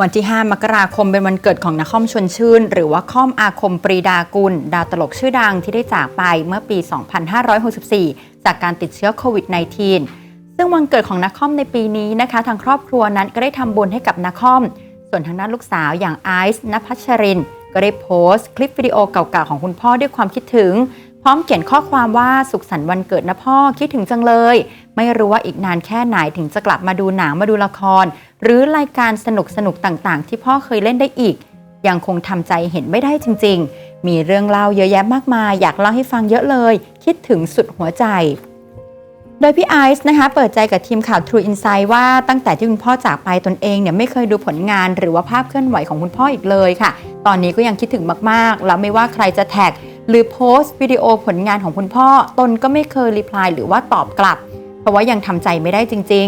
วันที่ 5 มกราคมเป็นวันเกิดของนครชวนชื่น หรือว่าค่อมอาคมปรีดากุล ดาวตลกชื่อดังที่ได้จากไปเมื่อปี 2564 จากการติดเชื้อโควิด -19 ซึ่งวันเกิดของนครในปีนี้นะคะ ทางครอบครัวนั้นก็ได้ทำบุญให้กับนครส่วนทางด้านลูกสาวอย่างไอซ์นภัชริน ก็ได้โพสต์ คลิปวิดีโอเก่าๆของคุณพ่อด้วยความคิดถึง พร้อมเขียนข้อความว่าสุขสันต์วันเกิดนะพ่อคิดถึงจังเลย ไม่รู้ว่าอีกนานแค่ไหนถึงจะกลับมาดูหนังมาดูละคร หรือรายการสนุกสนุกๆต่างๆ ที่พ่อเคยเล่นได้อีก ยังคงทำใจเห็นไม่ได้จริง ๆ มีเรื่องเล่าเยอะแยะมากมาย อยากเล่าให้ฟังเยอะเลย คิดถึงสุดหัวใจ โดยพี่ไอซ์นะคะเปิดใจกับทีมข่าว True Insight ว่าตั้งแต่ที่คุณพ่อจากไปตนเองเนี่ยไม่เคยดูผลงาน หรือว่าภาพเคลื่อนไหวของคุณพ่ออีกเลยค่ะ ตอนนี้ก็ยังคิดถึงมากๆ แล้วไม่ว่าใครจะแท็ก หรือโพสต์วิดีโอผลงานของคุณพ่อ ตนก็ไม่เคยรีプライหรือว่าตอบกลับ เพราะว่ายังทำใจไม่ได้จริง